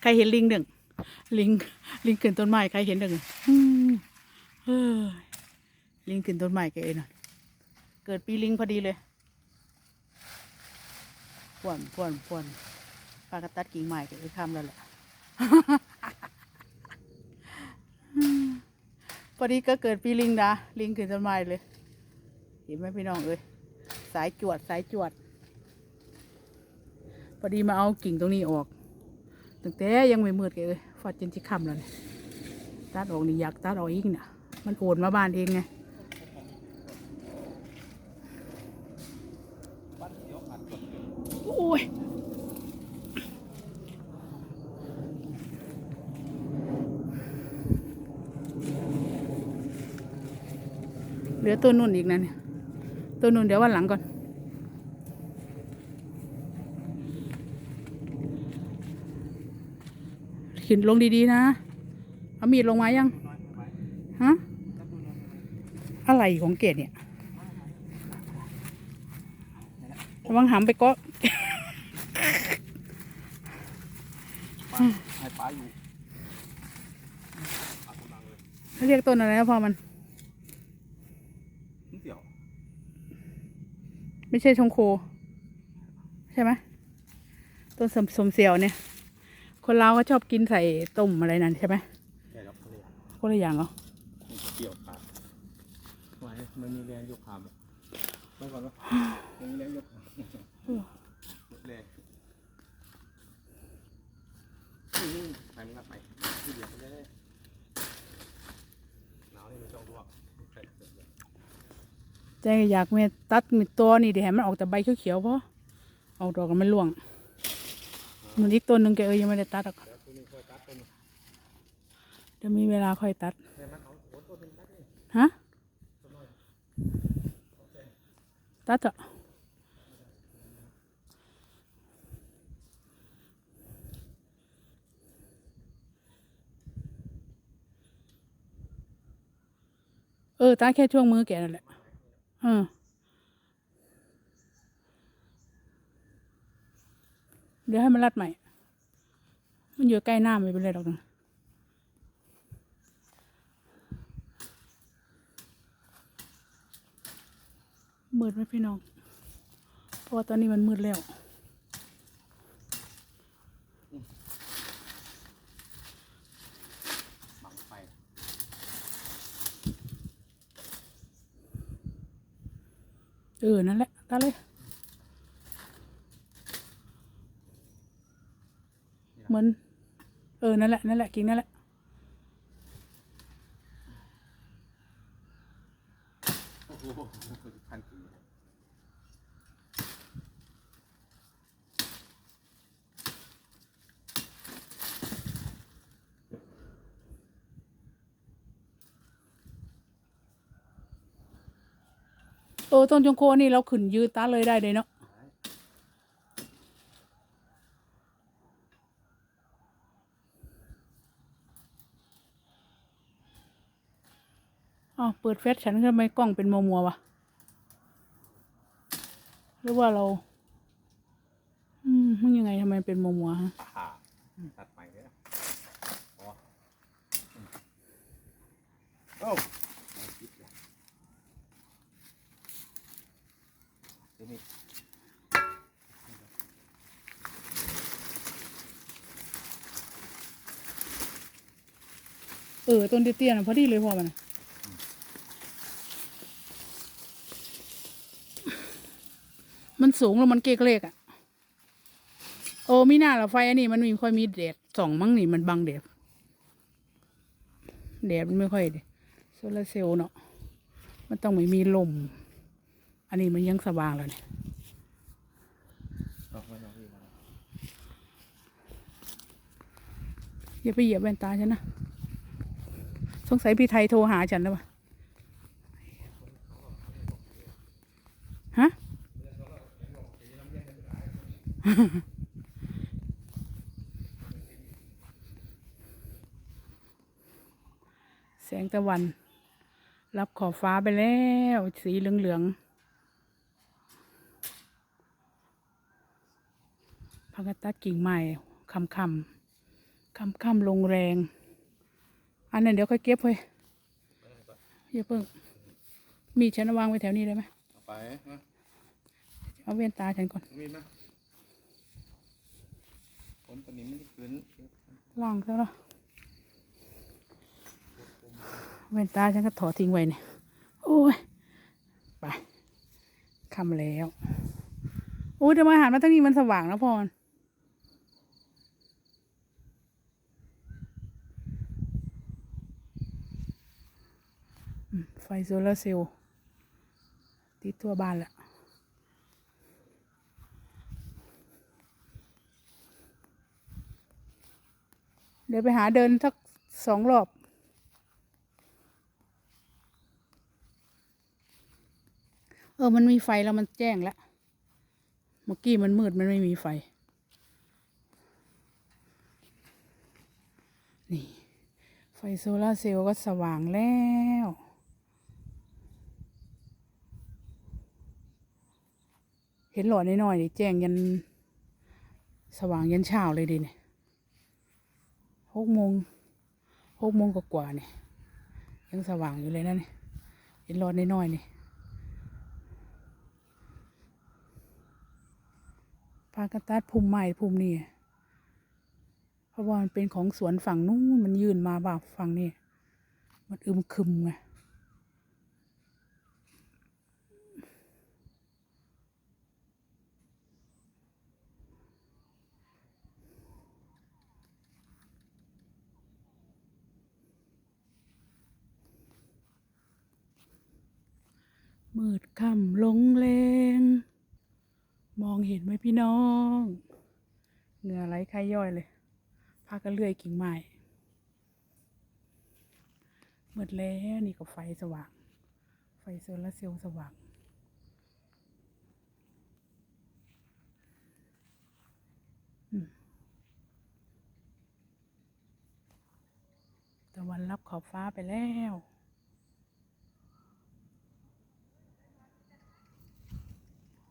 ใครเห็นลิงหนึ่งลิงลิงขึ้นต้นไม้ใครเห็นหนึ่งลิงขึ้นต้นไม้แกเองนะเกิดปีลิงพอดีเลยพ่วนพ่วนพ่วนปากระตัดกิ่งไม้แกไปทำแล้วแหละพอดีก็เกิดปีลิงนะลิงขึ้นต้นไม้เลย เห็นไหมพี่น้องเอ้ยสายจวดสายจวดพอดีมาเอากิ่งตรงนี้ออก ตั้งแต่ยังไม่มืดเลยฟาดจนที่ค่ำแล้วเนี่ยตัดออกนี่อยากตัดออกอีกเนี่ยมันโอนมาบ้านเองไงโอ้ยเหลือตัวนุ่นอีกนะเนี่ยตัวนุ่นเดี๋ยววันหลังก่อน ขึ้นลงดีๆนะ เอามีดลงมายัง ฮะ อะไรของเกดเนี่ย ระวังหำไปก็เขาเรียกต้นอะไรนะพ่อมัน ไม่ใช่ชงโค ใช่ไหมต้นสมสมเสียวเนี่ย คนเราวก็ชอบกินใส่ต้มอะไรนั่นใช่ไหมแค่รับทะเลคนละอย่างเหรอมันจะเกี่ยวขาไว้มันมีแรงยกขามต้องก่อนว่ามันมีแรงยกขามหมดแรงนี่ไปมึงอะไปที่เดียวก็ได้หนาวนี่มันจะเอาลวกใส่เสร็จเลยใจอยากเมตัดมีตัวนี่เดี๋ยวให้มันออกแต่ใบเขียวๆเพราะเอาดอกกันไม่ร่วง มันอีกต้นหนึ่งแกเอ้ยยังไม่ได้ตัดหรอกแล้วตัวนี้ค่อยตัดต้นเดี๋ยวมีเวลาค่อยตัดฮะตัดเถอะเออตัดแค่ช่วงมือแกนั่นแหละเออ ดี๋ยวให้มันรัดใหม่ มันอยู่ใกล้หน้าไม่เป็นไรหรอกนะมืดไหมพี่น้อง เพราะว่าตอนนี้มันมืดแล้วเออ นั่นแหละตัดเลย เหมือน เออ นั่นแหละ นั่นแหละ กิ่งนั่นแหละ โอ้โหพันกี่เออต้นจงโคนี่เราขึ้นยืดตัดเลยได้เลยเนาะ อ๋อเปิดแฟลชฉันทำไมกล้องเป็นมัวมัววะหรือว่าเรา อืมมันยังไงทำไมเป็นมัวมัวฮะตัดใหม่เลยนะอ๋ออืมโอ้เอาคิดเลยเดี๋ยวนี้เออต้นเตี้ยๆนะพอดีเลยพอมันนะมัน สูงแล้วมันเกกเลกอะ โอ้มีหน้าละไฟอันนี้มันไมีค่อยมีแดดส่องมั้งนี่มันบังแดดแดดมันไม่ค่อยดโซลาร์เซลล์เนาะมันต้องไม่มีลม อันนี้มันยังสว่างแล้วเนี่ยอาไว้เอาไว้เอาไว้อย่าไปเหยียบแว่นตาฉันนะ สงสัยพี่ไทยโทรหาฉันแล้ววะฮะ แสงตะวัน รับขอบฟ้าไปแล้ว สีเหลืองๆพักตัดกิ่งไม้คำๆคำคำลงแรง อันนั้นเดี๋ยวค่อยเก็บเฮ้ยอย่าเพิ่ง มีดฉันเอาวางไว้แถวนี้ได้ไหมเอาไปมาเอาเว้นตาฉันก่อนมีดมาผมตอนนี้ไม่ได้คืนล่างซะแล้ว เว้นตาฉันก็ถอดทิ้งไว้เนี่ยโอ้ยไปคำแล้วโอ้ยเดี๋ยวมาหันมาตั้งนี้มันสว่างแล้วพรอืมไฟโซลาร์เซลล์ติดทั่วบ้านแหละเดี๋ยวไปหาเดินสักสองรอบ เออ มันมีไฟแล้วมันแจ้งแล้ว เมื่อกี้มันมืดมันไม่มีไฟ นี่ ไฟโซลาเซลล์ก็สว่างแล้วเห็นหลอดน้อยๆนี่แจ้งยัน สว่างยันเช้าเลยดิเนี่ยหกโมงหกโมงกว่าๆเนี่ยยังสว่างอยู่เลยนะเนี่ยเห็นหลอดน้อยๆนี่ พากันตัดพุ่มไม้พุ่มนี่เพราะว่ามันเป็นของสวนฝั่งนู้นมันยื่นมาบ่าฝั่งนี้มันอึมครึมไงมืดค่ำลงแรง มองเห็นไหมพี่น้อง เหงื่อไหลคายย่อยเลยพากันเลื่อยกิ่งไม้หมดแล้วนี่ก็ไฟสว่าง ไฟโซลาเซลล์สว่าง ตะวันรับขอบฟ้าไปแล้ว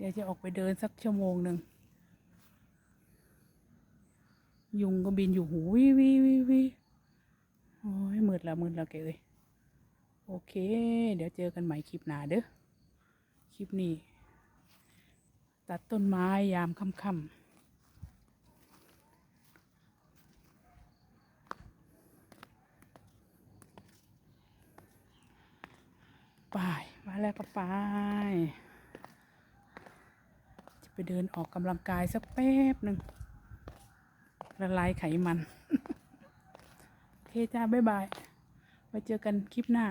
ดี๋ยวจะออกไปเดินสักชั่วโมงหนึ่ง ยุงก็บินอยู่หูวิวิวิวิโอ้ยมืดแล้วมืดแล้วแกเอ้ยโอเค เดี๋ยวเจอกันใหม่คลิปหน้าเด้อ คลิปนี้ ตัดต้นไม้ยามค่ำๆไปมาแล้วก็ไป ไปเดินออกกำลังกายสักแป๊บหนึ่งละลายไขมัน โอเคจ้า บ๊ายบาย ไว้เจอกันคลิปหน้า